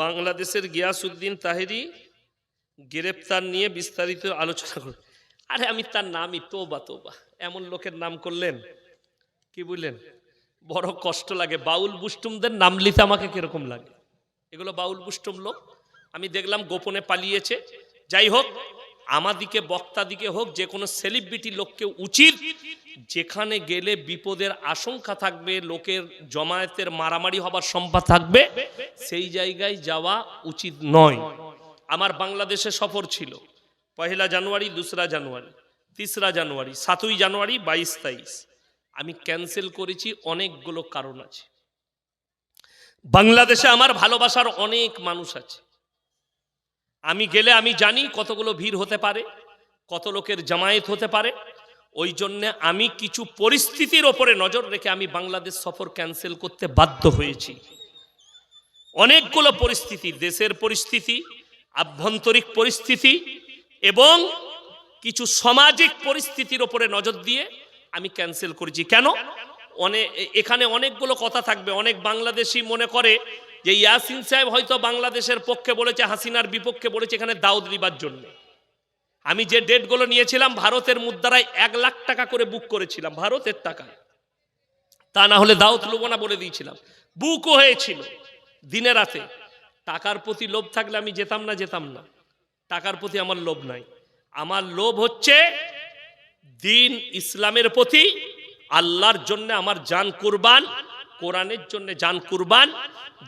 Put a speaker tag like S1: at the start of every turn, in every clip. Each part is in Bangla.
S1: বাংলাদেশের গিয়াসুদ্দিন তাহেরি গ্রেপ্তার নিয়ে বিস্তারিত আলোচনা করলেন আরে আমি তার নামই তোবা তোবা। এমন লোকের নাম করলেন, কি বললেন? বড় কষ্ট লাগে। বাউল বুষ্টুমদের নাম লিতে আমাকে কীরকম লাগে? এগুলো বাউল বুষ্টুম লোক। আমি দেখলাম গোপনে পালিয়েছে। যাই হোক আমাদিকে বক্তা দিকে হোক, যে কোনো সেলিব্রিটি লোককে উচিত যেখানে গেলে বিপদের আশঙ্কা থাকবে, লোকের জমায়েতের মারামারি হবার সম্ভব থাকবে, সেই জায়গায় যাওয়া উচিত নয়। আমার বাংলাদেশে সফর ছিল পহেলা জানুয়ারি, দোসরা জানুয়ারি, তিসরা জানুয়ারি, সাতই জানুয়ারি, বাইশ তেইশ। আমি ক্যান্সেল করেছি, অনেকগুলো কারণ আছে। বাংলাদেশে আমার ভালোবাসার অনেক মানুষ আছে। আমি গেলে আমি জানি কতগুলো ভিড় হতে পারে, কত লোকের জামায়াত হতে পারে। ওই জন্যে আমি কিছু পরিস্থিতির ওপরে নজর রেখে আমি বাংলাদেশ সফর ক্যান্সেল করতে বাধ্য হয়েছি। অনেকগুলো পরিস্থিতি, দেশের পরিস্থিতি আভ্যন্তরিক পরিস্থিতি এবং কিছু সামাজিক পরিস্থিতির ওপরে নজর দিয়ে আমি ক্যান্সেল করেছি। কেন? অনেক এখানে অনেকগুলো কথা থাকবে। অনেক বাংলাদেশি মনে করে যে ইয়াসিন সাহেব হয়তো বাংলাদেশের পক্ষে বলেছে, হাসিনার বিপক্ষে বলেছে, এখানে দাউদ দিবার জন্য। আমি যে ডেটগুলো নিয়েছিলাম, ভারতের মুদ্রায় এক লাখ টাকা করে বুক করেছিলাম, ভারতের টাকা। তা না হলে দাউদ লুবো না বলে দিয়েছিলাম। বুকও হয়েছিল দিনে রাতে। টাকার প্রতি লোভ থাকলে আমি যেতাম না যেতাম না। টাকার প্রতি আমার লোভ নাই। আমার লোভ হচ্ছে দিন ইসলামের প্রতি আল্লাহর জন্য আমার জান কুরবান কোরআনের জন্য যান কুরবান,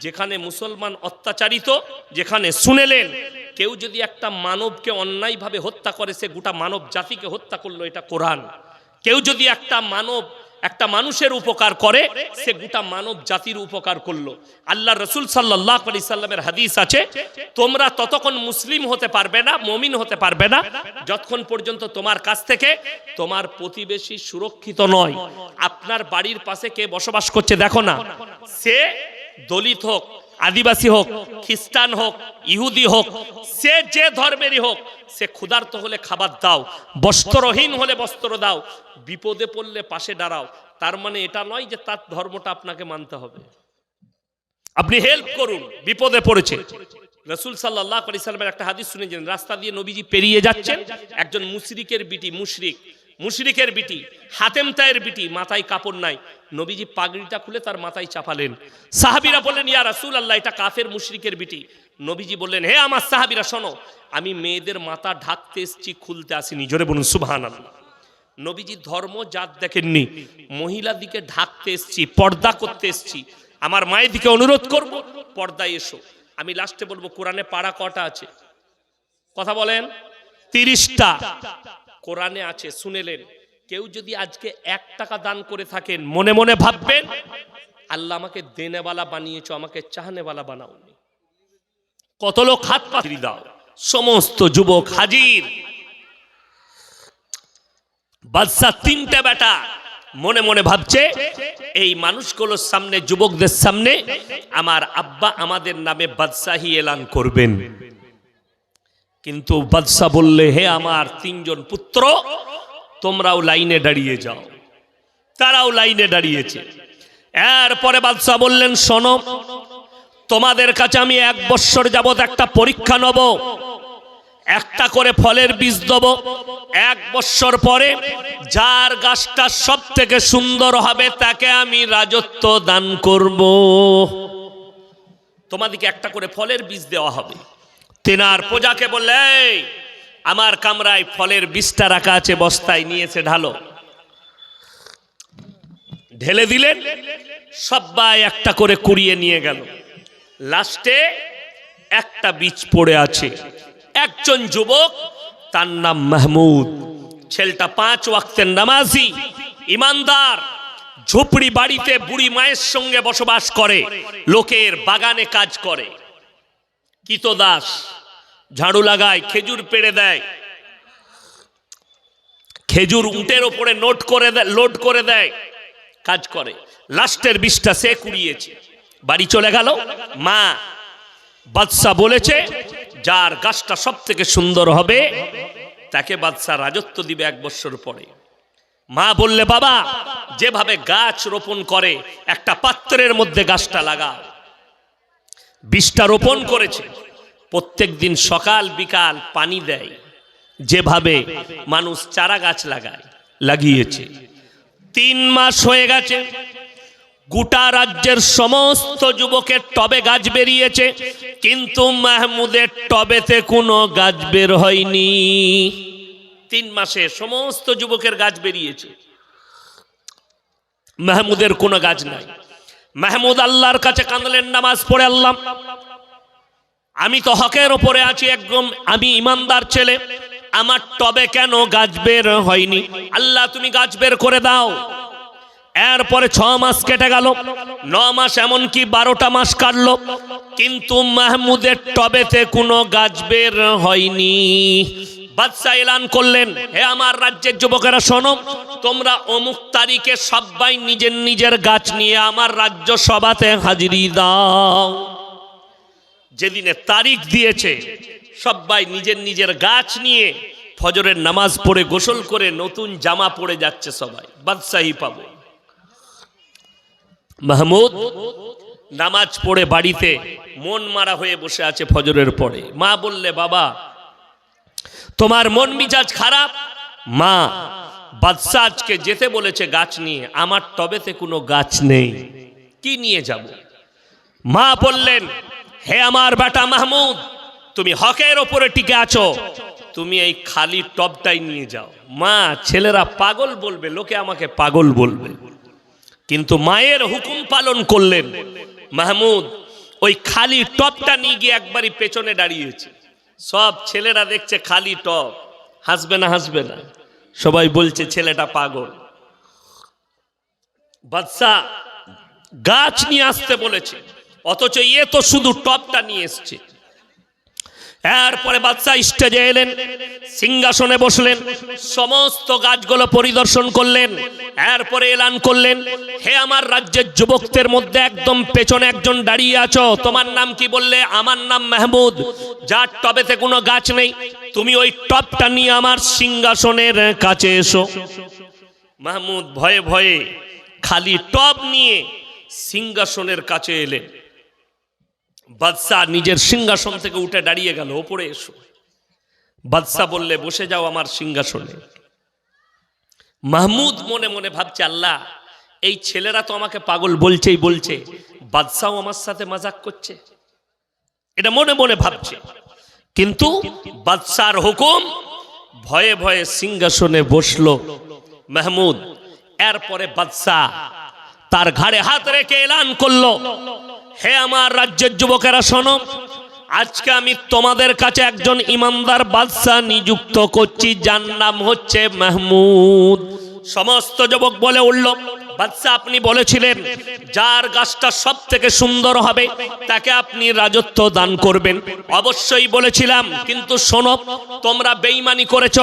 S1: যেখানে মুসলমান অত্যাচারিত, যেখানে শুনেলেন, কেউ যদি একটা মানবকে অন্যায়ভাবে হত্যা করে, সে গোটা মানব জাতিকে হত্যা করল, এটা কোরআন। কেউ যদি একটা মানব একটা মানুষের উপকার করে, সে গোটা মানব জাতির উপকার করল। আল্লাহ রসুল সাল্লাহ আলি সাল্লামের হাদিস আছে, তোমরা ততক্ষণ মুসলিম হতে পারবে না, মমিন হতে পারবে না, যতক্ষণ পর্যন্ত তোমার কাছ থেকে তোমার প্রতিবেশী সুরক্ষিত নয়। আপনার বাড়ির পাশে কে বসবাস করছে, দেখো না। সে দলিত হোক আদিবাসী হোক, খ্রিস্টান হোক, ইহুদি হোক, সে যে ধর্মেরই হোক, সে ক্ষুধার্ত হলে খাবার দাও, বস্ত্রহীন হলে বস্ত্র দাও, বিপদে পড়লে পাশে দাঁড়াও। তার মানে এটা নয় যে তার ধর্মটা আপনাকে মানতে হবে। আপনি হেল্প করুন, বিপদে পড়েছে। রসুল সাল্লাহ আলি একটা হাদিস শুনেছেন, রাস্তা দিয়ে নবীজি পেরিয়ে যাচ্ছেন, একজন মুশরিকের বিটি, মুশরিক, মুশরিকের বিটি, হাতেম তায়ের বিটি, মাথায় কাপড় নাই নবীজি পাগড়িটা খুলে তার মাথায় চাপালেন। সাহাবিরা বললেন, ইয়া রাসূল আল্লাহ এটা কাফের মুশরিকের বিটি। নবীজি বললেন, হে আমার সাহাবিরা, শোনো, আমি মেয়েদের মাথা ঢাকতে এসছি, খুলতে আসিনি। জোরে বলুন সুবহান আল্লাহ নবীজি ধর্ম জাত দেখেননি। মহিলা দিকে ঢাকতে এসছি, পর্দা করতে এসছি। আমার মায়ের দিকে অনুরোধ করব, পর্দায় এসো। আমি লাস্টে বলব, কোরআনে পাড়া কটা আছে? কথা বলেন। তিরিশটা। কোরআনে আছে, শুনেলেন। কেউ যদি আজকে এক টাকা দান করে থাকেন, মনে মনে ভাববেন, আল্লাহ আমাকে দেনেওয়ালা বানিয়েছো, আমাকে চাহনেওয়ালা বানাওনি। কত লোক হাত পাত্রি দাও। সমস্ত যুবক হাজির। বাদশাহ তিনটে বেটা মনে মনে ভাবছে, এই মানুষগুলোর সামনে, যুবকদের সামনে আমার আব্বা আমাদের নামে বাদশাহী এলান করবেন। কিন্তু বাদশাহ বললে, হে আমার তিনজন পুত্র তোমরাও লাইনে দাঁড়িয়ে যাও। তারাও লাইনে দাঁড়িয়েছে। এরপরে বাদশাহ বললেন শোনো তোমাদের কাছে আমি এক বৎসর যাবত একটা পরীক্ষা নেব। একটা করে ফলের বীজ দেব। এক বৎসর পরে যার গাছটা সব থেকে সুন্দর হবে তাকে আমি রাজত্ব দান করব। তোমাদেরকে একটা করে ফলের বীজ দেওয়া হবে। তেনার প্রজাকে বললে "এই, আমার কামরায় ফলের বীজটা রাখা আছে, বস্তায় নিয়েছে, ঢালো। ঢেলে দিলেন সবাই একটা করে কুড়িয়ে নিয়ে গেল। লাস্টে একটা বীজ পড়ে আছে। একজন যুবক, তার নাম মাহমুদ। ছেলেটা পাঁচ ওয়াক্তের নামাজি, ইমানদার, ঝুপড়ি বাড়িতে বুড়ি মায়ের সঙ্গে বসবাস করে, লোকের বাগানে কাজ করে। কিতদাস ঝাড়ু লাগায়, খেজুর পেড়ে দেয়। খেজুর উটের ওপরে নোট করে দেয় লোড করে দেয়, কাজ করে। লাস্টের বিষটা সে কুড়িয়েছে। বাড়ি চলে গেল, মা বাদশাহ বলেছে, যার গাছটা সব থেকে সুন্দর হবে, তাকে বাদশাহ রাজত্ব দিবে এক বছর পরে। মা বললে, বাবা, যেভাবে গাছ রোপণ করে, একটা পাত্রের মধ্যে গাছটা লাগা বিষটা রোপণ করেছে। প্রত্যেক দিন সকাল, বিকাল পানি দেয়। যেভাবে মানুষ চারা গাছ লাগায়, লাগিয়েছে। তিন মাস হয়ে গেছে, গোটা রাজ্যের সমস্ত যুবকের টবে গাছ বেরিয়েছে, কিন্তু মাহমুদের টবেতে কোনো গাছ বের হয়নি। তিন মাসে সমস্ত যুবকের গাছ বেরিয়েছে। মাহমুদের কোনো গাছ নাই। মাহমুদ আল্লাহর কাছে কাঁদলেন, নামাজ পড়ে আল্লাহ। আমি তো হকের ওপরে আছি একদম, আমি ইমানদার ছেলে। আমার টবে কেন গাছ বের হয়নি? আল্লাহ, তুমি গাছ বের করে দাও। এরপরে ছ মাস কেটে গেল। ন মাস এমনকি বারোটা মাস কাটলো। কিন্তু মাহমুদের টবেতে কোনো গাছ বের হয়নি। বাদশাহ এলান করলেন, হে আমার রাজ্যের যুবকেরা, শোনো, তোমরা অমুক তারিখে সবাই নিজের নিজের গাছ নিয়ে আমার রাজ্য সভাতে হাজিরি দাও। যেদিনে তারিখ দিয়েছে, সবাই নিজের নিজের গাছ নিয়ে ফজরের নামাজ পড়ে গোসল করে নতুন জামা পরে যাচ্ছে সবাই, বাদশাহী পাবো। মাহমুদ নামাজ পড়ে বাড়িতে মন মারা হয়ে বসে আছে ফজরের পরে। মা বললে, বাবা, তোমার মন মিজাজ খারাপ? মা, বাদশাহ আজকে যেতে বলেছে গাছ নিয়ে, আমার টবেতে কোনো গাছ নেই, কি নিয়ে যাব? মা বললেন হে আমার বেটা মাহমুদ, তুমি হকের ওপরে টিকে আছো। তুমি এই খালি টবটাই নিয়ে যাও। মা, ছেলেরা পাগল বলবে, লোকে আমাকে পাগল বলবে। কিন্তু মায়ের হুকুম পালন করলেন মাহমুদ, ওই খালি টপটা নিয়ে গিয়ে একবারই পেছনে দাঁড়িয়েছে। সব ছেলেরা দেখছে খালি টপ। হাসবে না হাসবে না। সবাই বলছে, ছেলেটা পাগল। বাদশাহ গাছ নিয়ে আসতে বলেছে। অথচ ইয়ে তো শুধু টপটা নিয়ে এসছে। এরপরে বাদশাহ স্টেজে এলেন, সিংহাসনে বসলেন, সমস্ত গাছগুলো পরিদর্শন করলেন, এরপরে এলান করলেন, হে আমার রাজ্যের যুবকদের মধ্যে একদম পেছনে একজন দাঁড়িয়ে আছো, তোমার নাম কি বললে? আমার নাম মাহমুদ, যার টবেতে কোনো গাছ নেই, তুমি ওই টবটা নিয়ে আমার সিংহাসনের কাছে এসো। মাহমুদ ভয়ে ভয়ে খালি টব নিয়ে সিংহাসনের কাছে এলেন। বাদশাহ নিজের সিংহাসন থেকে উঠে দাঁড়িয়ে গেল, ওপরে এসো। বাদশাহ বললে, বসে যাও আমার সিংহাসনে। মাহমুদ মনে মনে ভাবছে, আল্লাহ, এই ছেলেরা তো আমাকে পাগল বলছেই বলছে বাদশাহ আমার সাথে মাজাক করছে। এটা মনে মনে ভাবছে। কিন্তু বাদশার হুকুম, ভয়ে ভয়ে সিংহাসনে বসল মাহমুদ। এরপরে বাদশাহ তার ঘাড়ে হাত রেখে এলান করল। হে আমার রাজ্যের যুবকেরা, শোনো। আজকে আমি তোমাদের কাছে একজন ইমানদার বাদশাহ নিযুক্ত করছি, যার নাম হচ্ছে মাহমুদ। সমস্ত যুবক বলে উঠল বাদশাহ আপনি বলেছিলেন, যার গাছটা সব থেকে সুন্দর হবে, তাকে আপনি রাজত্ব দান করবেন। অবশ্যই বলেছিলাম, কিন্তু শোনো, তোমরা বেইমানি করেছ।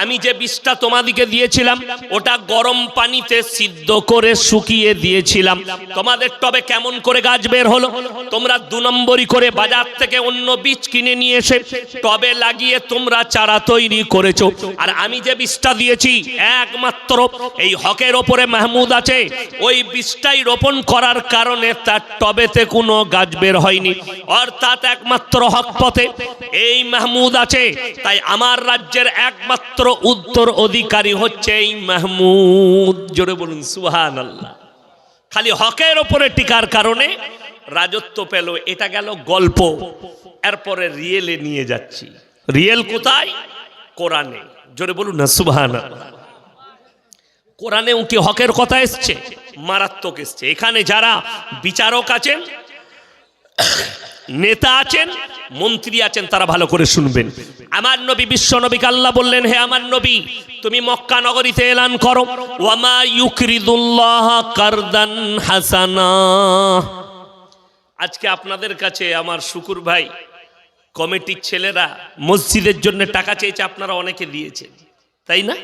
S1: আমি যে বিষটা তোমাদিকে দিয়েছিলাম, ওটা গরম পানিতে সিদ্ধ করে শুকিয়ে দিয়েছিলাম। তোমাদের টবে কেমন করে গাছ বের হলো? তোমরা দু নম্বরই করে বাজার থেকে অন্য বীজ কিনে নিয়ে এসে টবে লাগিয়ে তোমরা চারা তৈরি করেছ। আর আমি যে বীজটা দিয়েছি, একমাত্র এই হকের ওপরে মাহমুদ আছে, ওই বীজটাই রোপণ করার কারণে তার টবেতে কোনো গাছ বের হয়নি। অর্থাৎ একমাত্র হক পথে এই মাহমুদ আছে, তাই আমার রাজ্যের একমাত্র উত্তর অধিকারী হচ্ছে এই মাহমুদ। জোরে বলুন সুহান আল্লাহ খালি হকের ওপরে টিকার কারণে রাজত্ব পেল, এটা গেল গল্প। এরপরে রিয়েলে নিয়ে যাচ্ছি। রিয়েল কোথায়? কোরআনে। জোরে বলুন না সুবহান কোরআনেও কি হকের কথা এসছে, মারাত্মক এসছে। এখানে যারা বিচারক আছেন, নেতা আছেন, মন্ত্রী আছেন, তারা ভালো করে শুনবেন। আমার নবী বিশ্ব নবীকে আল্লাহ বললেন, হে আমার নবী, তুমি মক্কা নগরীতে এলান করো। ওয়ামা ইউকরিদুল্লাহ কারদান হাসানা। আজকে আপনাদের কাছে আমার শুকুর ভাই, কমিটির ছেলেরা মসজিদের জন্য টাকা চেয়েছে, আপনারা অনেকে দিয়েছেন। তাই না?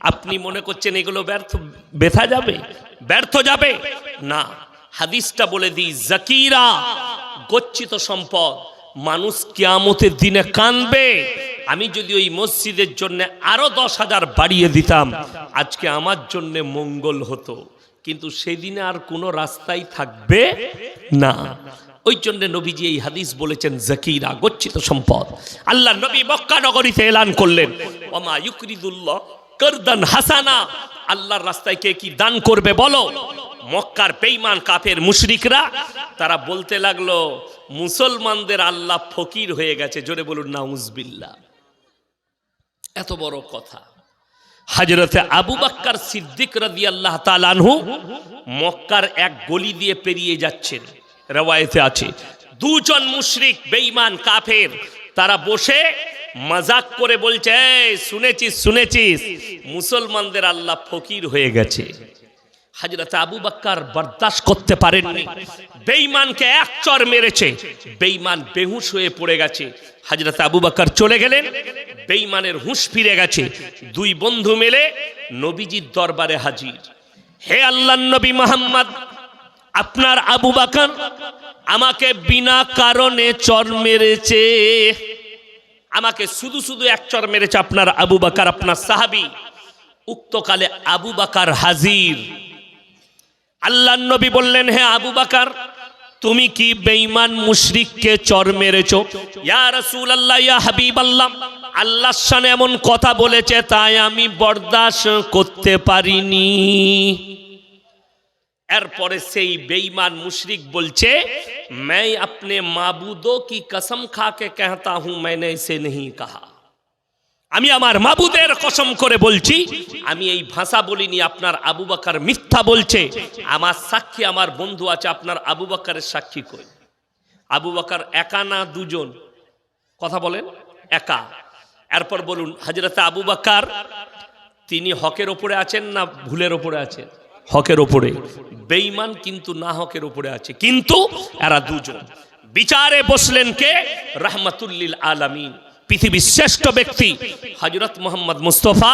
S1: আপনি মনে করছেন এগুলো ব্যর্থ বেথা যাবে? ব্যর্থ যাবে? না। হাদিসটা বলে দিই, জাকিরা, গচ্ছিত সম্পদ, মানুষ কিয়ামতের দিনে কানবে। আমি যদি ওই মসজিদের জন্য আরও দশ হাজার বাড়িয়ে দিতাম, আজকে আমার জন্য মঙ্গল হতো। কিন্তু সেদিনে আর কোনো রাস্তাই থাকবে না। ওই জন্য নবীজি এই হাদিস বলেছেন, জাকিরা, গচ্ছিত সম্পদ। আল্লাহ নবী মক্কা নগরীতে এলান করলেন। ওমা ইউকরিদুল্লাহ করদান হাসানা। আল্লাহর রাস্তায় কে কি দান করবে বলো? মক্কার বেঈমান, কাফের, মুশরিকরা, তারা বলতে লাগল, মুসলমানদের আল্লাহ ফকির হয়ে গেছে। জোরে বলুন, নাউজবিল্লাহ। এত বড় কথা। হাজরতে আবু বাক্কার সিদ্দিক রাদি আল্লাহ তালানহু মক্কার এক গলি দিয়ে পেরিয়ে যাচ্ছেন। রেওয়ায়েতে আছে। দুজন মুশরিক, বেঈমান, কাফের, তারা বসে মজাক করে বলছে শুনেছিস শুনেছিস, মুসলমানদের আল্লাহ ফকির হয়ে গেছে। হাজরত আবু বাক্কার বরদাস্ত করতে পারেননি। বেঈমানকে এক চর মেরেছে। বেঈমান বেহুশ হয়ে পড়ে গেছে। হাজরত আবু বাক্কার চলে গেলেন। বেঈমানের হুঁশ ফিরে গেছে। দুই বন্ধু মিলে নবীজির দরবারে হাজির। হে আল্লাহ নবী মোহাম্মদ, আপনার আবু বাকার আমাকে বিনা কারণে চর মেরেছে। আমাকে শুধু শুধু এক চর মেরেছে আপনার আবু বাকার, আপনার সাহাবি। উক্তকালে আবু বাকার হাজির। আল্লাহ নবী বললেন, হে আবু বাকার, তুমি কি বেঈমান মুশরিককে চর মেরেছো? ইয়া রাসূলুল্লাহ, ইয়া হাবিবাল্লাহ, আল্লাহর শানে এমন কথা বলেছে, তাই আমি বরদাস্ত করতে পারিনি। এরপরে সেই বেঈমান মুশরিক বলছে मैं अपने माबूदों की कसम खा के कहता हूं मैंने इसे नहीं कहा আমি আমার মাবুদের কসম করে বলছি আমি এই ভাষা বলিনি আপনার আবু বাকার মিথ্যা বলছে আমার সাক্ষী আমার বন্ধু আছে আপনার আবু বাকারের সাক্ষী কই আবু বাকার একা না দুজন কথা বলেন একা এরপর বলুন হাজরতে আবু বাকার তিনি হকের ওপরে আছেন না ভুলের ওপরে আছেন হকের ওপরে বেঈমান কিন্তু না হকের ওপরে আছে। কিন্তু এরা দুজন। বিচারে বসলেন কে? রহমাতুল্লিল আলামিন। পৃথিবীর শ্রেষ্ঠ ব্যক্তি হজরত মোহাম্মদ মুস্তফা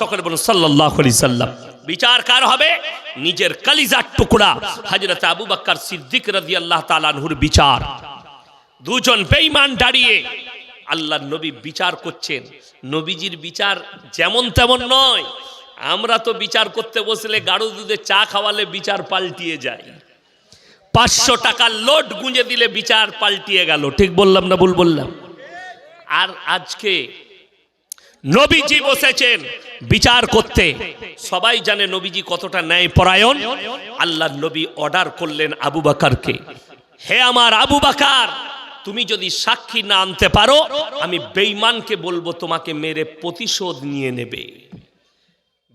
S1: সকলে বলুন সাল্লাহ সাল্লাম। বিচার কার হবে? নিজের কালিজার টুকরা হজরত আবু বাক্কার সিদ্দিক রাজি আল্লাহ তালানহুর বিচার। দুজন বেঈমান দাঁড়িয়ে আল্লাহ নবী বিচার করছেন। নবীজির বিচার যেমন তেমন নয় আমরা তো বিচার করতে বসলে গাঢ় দুধে চা খাওয়ালে বিচার পাল্টিয়ে যায়। পাঁচশো টাকার লোড গুঁজে দিলে বিচার পাল্টিয়ে গেল। ঠিক বললাম না ভুল বললাম? আর আজকে নবীজি বসেছেন বিচার করতে। সবাই জানে নবীজি কতটা ন্যায় পরায়ণ আল্লাহ নবী অর্ডার করলেন আবু বাকারকে। হে আমার আবু বাকার, তুমি যদি সাক্ষী না আনতে পারো, আমি বেঈমানকে বলব তোমাকে মেরে প্রতিশোধ নিয়ে নেবে।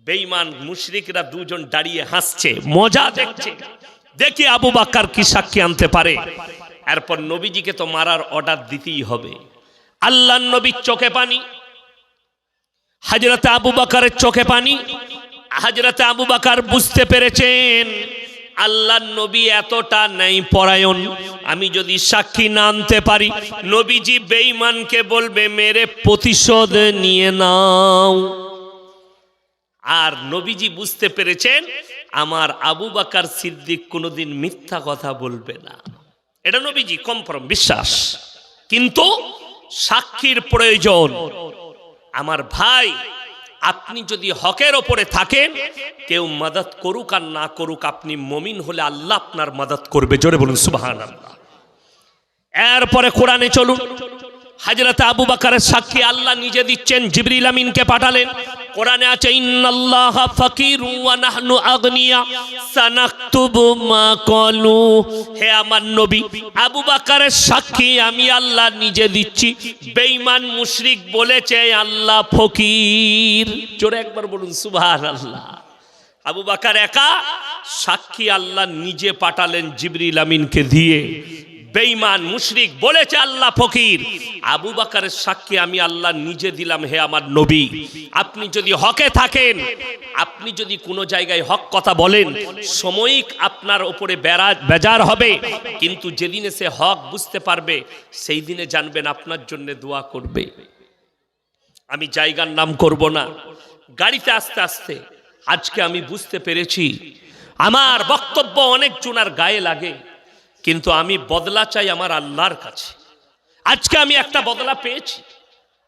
S1: বেঈমান মুশরিকরা দুজন দাঁড়িয়ে হাসছে, মজা দেখছে। দেখি আবু বাক্কার কি সাক্ষী আনতে পারে। এরপর নবীজিকে তো মারার অর্ডার দিতেই হবে। আল্লাহ নবীর চোখে পানি, হাজরতে আবু বাকারের চোখে পানি, হাজরতে আবু বাকার বুঝতে পেরেছেন আল্লাহ নবী এতটা নেই পরায়ণ। আমি যদি সাক্ষী না আনতে পারি, নবীজি বেঈমানকে বলবে, মেরে প্রতিশোধ নিয়ে নাও। আর নবীজি বুঝতে পেরেছেন, আমার আবু বাকার সিদ্দিক কোনোদিন মিথ্যা কথা বলবে না। এটা নবীজি কমফর্ম বিশ্বাস। কিন্তু সাক্ষীর প্রয়োজন। আমার ভাই, আপনি যদি হকের ওপরে থাকেন, কেউ মদত করুক আর না করুক, আপনি মমিন হলে আল্লাহ আপনার মদত করবে। জোরে বলুন সুবাহান আল্লাহ এরপরে কোরআনে চলুন। হাজরত আবু বাকারের সাক্ষী আল্লাহ নিজে দিচ্ছেন, জিবরিল আমিনকে পাঠালেন। কোরআনে আছে, ইন্নাল্লাহ ফাকিরু ওয়া নাহনু আগনিয়া। সানাকতুবু মা ক্বালু। হে আমার নবী, আবু বাকারের সাক্ষী আমি আল্লাহ নিজে দিচ্ছি। বেঈমান মুশরিক বলেছে, আল্লাহ ফকির। জোরে একবার বলুন, সুবহানাল্লাহ। আবু বাকার একা সাক্ষী আল্লাহ নিজে পাঠালেন জিবরিল আমিনকে দিয়ে। বেঈমান, মুশরিক বলেছে আল্লাহ ফকির। আবু বাকারের সাক্ষী আমি আল্লাহ নিজে দিলাম হে আমার নবী। আপনি যদি হকে থাকেন, আপনি যদি কোনো জায়গায় হক কথা বলেন, সাময়িক আপনার ওপরে বেজার হবে। কিন্তু যেদিনে সে হক বুঝতে পারবে, সেই দিনে জানবেন আপনার জন্য দোয়া করবে। আমি জায়গার নাম করব না। গাড়িতে আস্তে আস্তে, আজকে আমি বুঝতে পেরেছি, আমার বক্তব্য অনেক জনার গায়ে লাগে। কিন্তু আমি বদলা চাই আমার আল্লাহর কাছে। আজকে আমি একটা বদলা পেয়েছি।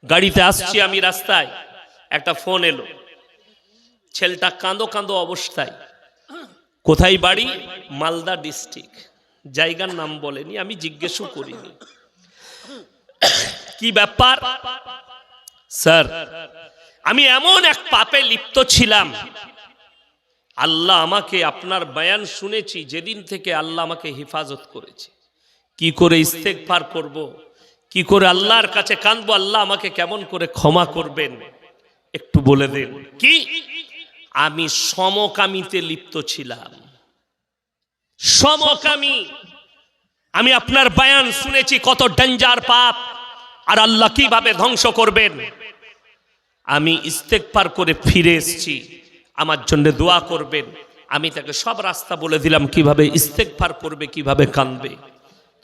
S1: গাড়িতে আসছি আমি রাস্তায়, একটা ফোন এলো। ছেলেটা কাঁদো কাঁদো অবস্থায়। কোথায় বাড়ি? মালদা ডিস্ট্রিক্ট। জায়গার নাম বলেনি, আমি জিজ্ঞেসও করিনি। কি ব্যাপার? স্যার, আমি এমন এক পাপে লিপ্ত ছিলাম আল্লাহ আমাকে আপনার বয়ান শুনেছি, যেদিন থেকে আল্লাহ আমাকে হেফাজত করেছে। কি করে ইস্তেকফার করব। কি করে আল্লাহর কাছে কাঁদবো? আল্লাহ আমাকে কেমন করে ক্ষমা করবেন? একটু বলে দেন। কি? আমি সমকামিতে লিপ্ত ছিলাম। সমকামী। আমি আপনার বয়ান শুনেছি, কত ডেঞ্জার পাপ। আর আল্লাহ কীভাবে ধ্বংস করবেন? আমি ইস্তেকফার করে ফিরে এসেছি। আমার জন্য দোয়া করবেন। আমি তাকে সব রাস্তা বলে দিলাম, কীভাবে ইস্তেকফার করবে, কীভাবে কাঁদবে।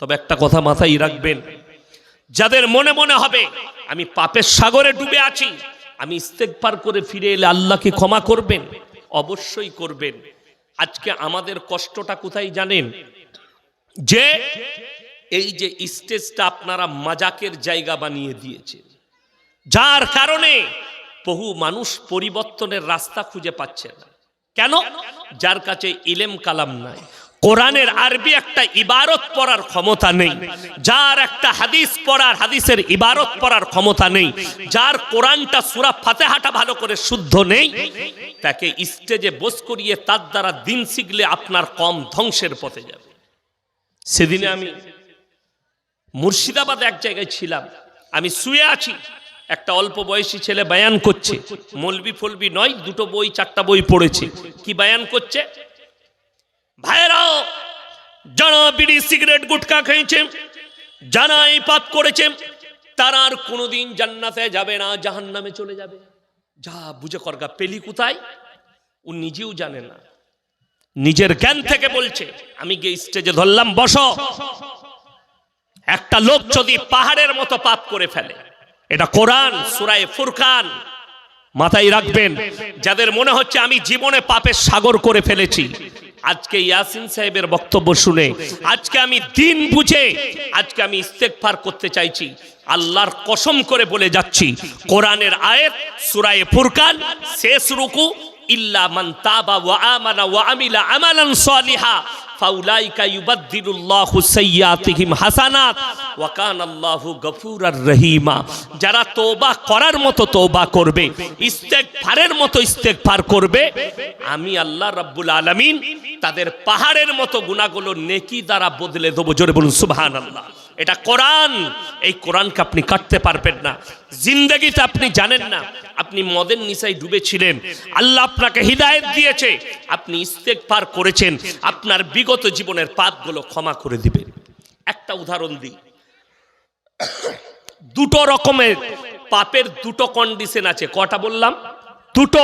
S1: তবে একটা কথা মাথায় রাখবেন, যাদের মনে মনে হবে, আমি পাপের সাগরে ডুবে আছি, আমি ইস্তেকফার করে ফিরে এলে আল্লাহকে ক্ষমা করবেন, অবশ্যই করবেন। আজকে আমাদের কষ্টটা কোথায় জানেন? যে এই যে স্টেজটা আপনারা মাজাকের জায়গা বানিয়ে দিয়েছেন, যার কারণে বহু মানুষ পরিবর্তনের রাস্তা খুঁজে পাচ্ছে না। কেন? যার কাছে ইলেম কালাম নাই। কোরআনের আরবি একটা ইবারত পড়ার ক্ষমতা নেই। যার একটা হাদিস পড়ার, হাদিসের ইবারত পড়ার ক্ষমতা নেই। যার কোরআনটা সুরা ফাতেহাটা ভালো করে শুদ্ধ নেই, তাকে স্টেজে বস করিয়ে তার দ্বারা দিন শিখলে আপনার কম ধ্বংসের পথে যাবে। সেদিনে আমি মুর্শিদাবাদ এক জায়গায় ছিলাম। আমি শুয়ে আছি। একটা অল্প বয়সী ছেলে বায়ান করছে। মলবি ফলবি নয়, দুটো বই, চারটা বই পড়েছে। কি বায়ান করছে? ভাইরাও যারা বিড়ি, সিগারেট, গুটকা খেয়েছে, যারা এই পাপ করেছে, তারা আর কোনোদিন জান্নাতে যাবে না, জাহান্নামে চলে যাবে। যা বুঝে করগা পেলি কোথায়? ও নিজেও জানে না। নিজের জ্ঞান থেকে বলছে, আমি গিয়ে স্টেজে ধরলাম, বস। একটা লোক যদি পাহাড়ের মতো পাপ করে ফেলে এটা কোরআন, সুরায় ফুরকান। মাথায় রাখবেন, যাদের মনে হচ্ছে আমি জীবনে পাপের সাগর করে ফেলেছি। আজকে ইয়াসিন সাহেবের বক্তব্য শুনে, আজকে আমি দিন বুঝে, আজকে আমি ইস্তেকফার করতে চাইছি। আল্লাহর কসম করে বলে যাচ্ছি, কোরআনের আয়াত, সুরায়ে ফুরকান, শেষ রুকু, ইল্লা মান তাবা ওয়া আমানা ওয়া আমিলা আমালান সালিহা। ফাউলাইকা ইউবাদদিলুল্লাহু সাইয়্যাতিহিম হাসানাত। ওয়া কানাল্লাহু গফুরার রহিমা। যারা তওবা করার মতো তওবা করবে, ইস্তেগফারের মতো ইস্তেগফার করবে, আমি আল্লাহ রাব্বুল আলামিন তাদের পাহাড়ের মতো গুনাহগুলো নেকি দ্বারা বদলে দেবো। জোরে বলুন, সুবহানাল্লাহ। এটা কোরআন। এই কোরআনকে আপনি কাটতে পারবেন না। জিন্দগিতে আপনি জানেন না। আপনি মদের নিশায় ডুবেছিলেন। আল্লাহ আপনাকে হৃদায়ত দিয়েছে। আপনি ইস্তেক পার করেছেন। আপনার বিগত জীবনের পাপগুলো ক্ষমা করে দিবেন। একটা উদাহরণ দিই। দুটো রকমের পাপের দুটো কন্ডিশন আছে। কটা বললাম? দুটো।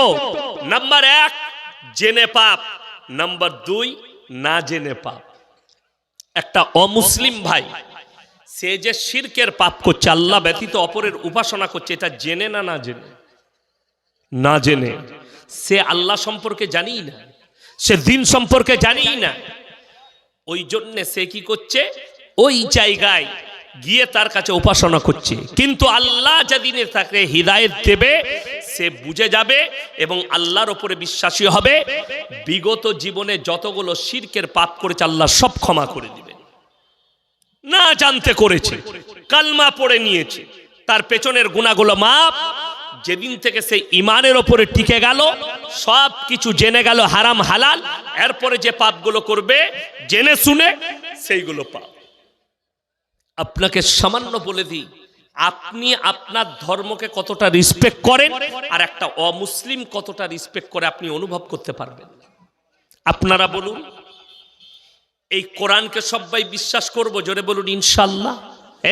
S1: নাম্বার এক, জেনে পাপ। নাম্বার দুই, না জেনে পাপ। একটা অমুসলিম ভাই সে যে শিরকের পাপ করছে, আল্লাহ ব্যতীত অপরের উপাসনা করছে, এটা জেনে না না জেনে? না জেনে। সে আল্লাহ সম্পর্কে জানিই না। সে দিন সম্পর্কে জানিই না। ওই জন্যে সে কি করছে? ওই জায়গায় গিয়ে তার কাছে উপাসনা করছে। কিন্তু আল্লাহ যেদিনে তাকে হৃদায়ত দেবে, সে বুঝে যাবে এবং আল্লাহর ওপরে বিশ্বাসী হবে। বিগত জীবনে যতগুলো শিরকের পাপ করেছে, আল্লাহ সব ক্ষমা করে দিবে। না জানতে করেছে। কালমা পড়ে নিয়েছে। তার পেছনের গুণাগুলো মাপ। যেদিন থেকে সেই ইমানের ওপরে টিকে গেল সব কিছু জেনে গেল হারাম হালাল। এরপরে যে পাপগুলো করবে, জেনে শুনে সেইগুলো পাপ। আপনাকে সামান্য বলে দিই, আপনি আপনার ধর্মকে কতটা রিসপেক্ট করেন আর একটা অমুসলিম কতটা রিসপেক্ট করে আপনি অনুভব করতে পারবেন। আপনারা বলুন এই কোরআনকে সবাই বিশ্বাস করব, জোরে বলুন ইনশাল্লাহ।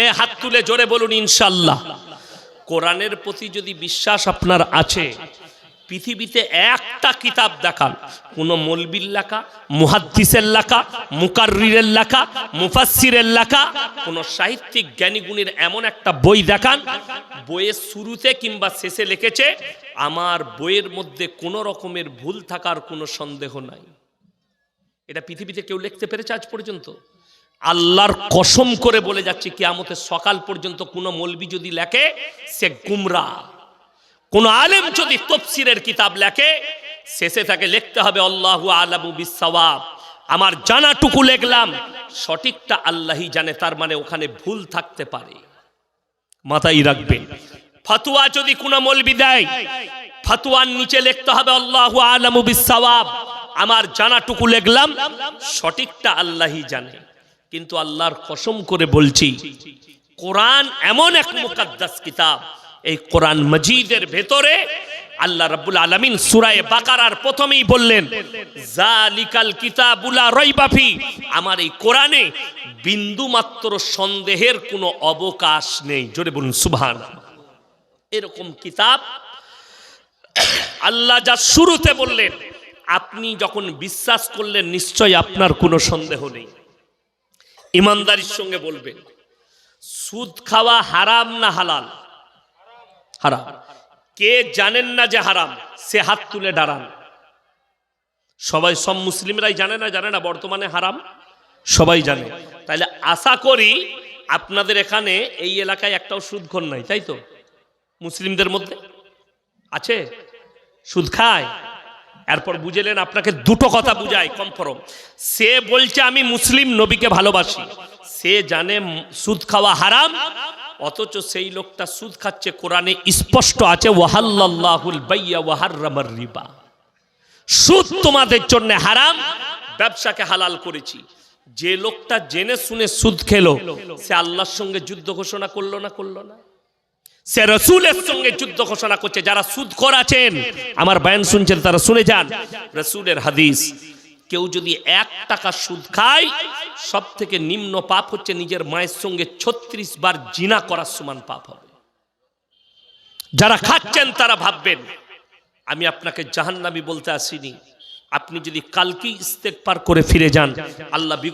S1: এ হাত তুলে জোরে বলুন ইনশাল্লাহ। কোরআনের প্রতি যদি বিশ্বাস আপনার আছে, পৃথিবীতে একটা কিতাব দেখান। কোন মলবির লেখা, মুহাদ্দিসের লেখা, মুকাররিরের লেখা, মুফাসসিরের লেখা, কোন সাহিত্যিক জ্ঞানীগুণীর এমন একটা বই দেখান, বইয়ের শুরুতে কিংবা শেষে লিখেছে, আমার বইয়ের মধ্যে কোনো রকমের ভুল থাকার কোনো সন্দেহ নাই। এটা পৃথিবীতে কেউ লিখতে পেরেছে আজ পর্যন্ত? আল্লাহর কসম করে বলে যাচ্ছে, কিয়ামতের সকাল পর্যন্ত কোনো মলবি যদি লেখে, সে গুমরা। কোন আলেম যদি তফসিরের কিতাব লেখে, শেষে তাকে লিখতে হবে, আল্লাহ আলামু বিসওয়াব আমার জানাটুকু লেখলাম, সঠিকটা আল্লাহই জানে, তার মানে ওখানে ভুল থাকতে পারে। মাথায় রাখবেন, ফাতুয়া যদি কোনো মলবি দেয়, ফাতুয়ার নিচে লিখতে হবে, আল্লাহ আলামু বিসওয়াব আমার জানাটুকু লিখলাম, সঠিকটা আল্লাহই জানে। কিন্তু আল্লাহর কসম করে বলছি, কোরআন এমন এক মুকাদ্দাস কিতাব, এই কোরআন মজিদের ভেতরে আল্লাহ রাব্বুল আলামিন সূরায়ে বাকারার প্রথমেই বললেন জালিকাল কিতাবুলা রাইবাফি আমার এই কোরআনে বিন্দু মাত্র সন্দেহের কোনো অবকাশ নেই। জোরে বলুন সুবহান এরকম কিতাব আল্লাহ যা শুরুতে বললেন আপনি যখন বিশ্বাস করলেন নিশ্চয় আপনার কোনো সন্দেহ নেই। ইমানদারির সঙ্গে বলবেন, সুদ খাওয়া হারাম না হালাল? হারাম। কে জানেন না যে হারাম? সে হাত তুলে দাঁড়ান। সবাই, সব মুসলিমরাই জানে না জানে না বর্তমানে হারাম? সবাই জানে। তাহলে আশা করি আপনাদের এখানে এই এলাকায় একটাও সুদঘর নাই, তাই তো? মুসলিমদের মধ্যে? আছে? সুদ খায়? এরপর বুঝলেন আপনাকে দুটো কথা বুঝায় কনফার্ম সে বলছে, আমি মুসলিম নবীকে ভালোবাসি। সে জানে সুদ খাওয়া হারাম, অথচ সেই লোকটা সুদ খাচ্ছে কোরআনে স্পষ্ট আছে ওয়াহাল্লাহুল বাইয়া ওয়াহাররামার রিবা। সুদ তোমাদের জন্য হারাম, ব্যবসাকে হালাল করেছি। যে লোকটা জেনে শুনে সুদ খেলো, সে আল্লাহর সঙ্গে যুদ্ধ ঘোষণা করল না করল না? সে রসুলের সঙ্গে যুদ্ধ ঘোষণা করছে, যারা সুদ আছেন। আমার বয়ান শুনছেন, তারা শুনে যান। রসুলের হাদিস, কেউ যদি এক টাকা সুদ খায় সব থেকে নিম্ন পাপ হচ্ছে নিজের মায়ের সঙ্গে ছত্রিশ বার জিনা করার সমান পাপ হবে। যারা খাচ্ছেন, তারা ভাববেন, আমি আপনাকে জাহান্নামি বলতে আসিনি। আপনি যদি কালকেই ইস্তেক পার করে ফিরে যান, আল্লাহ বিগত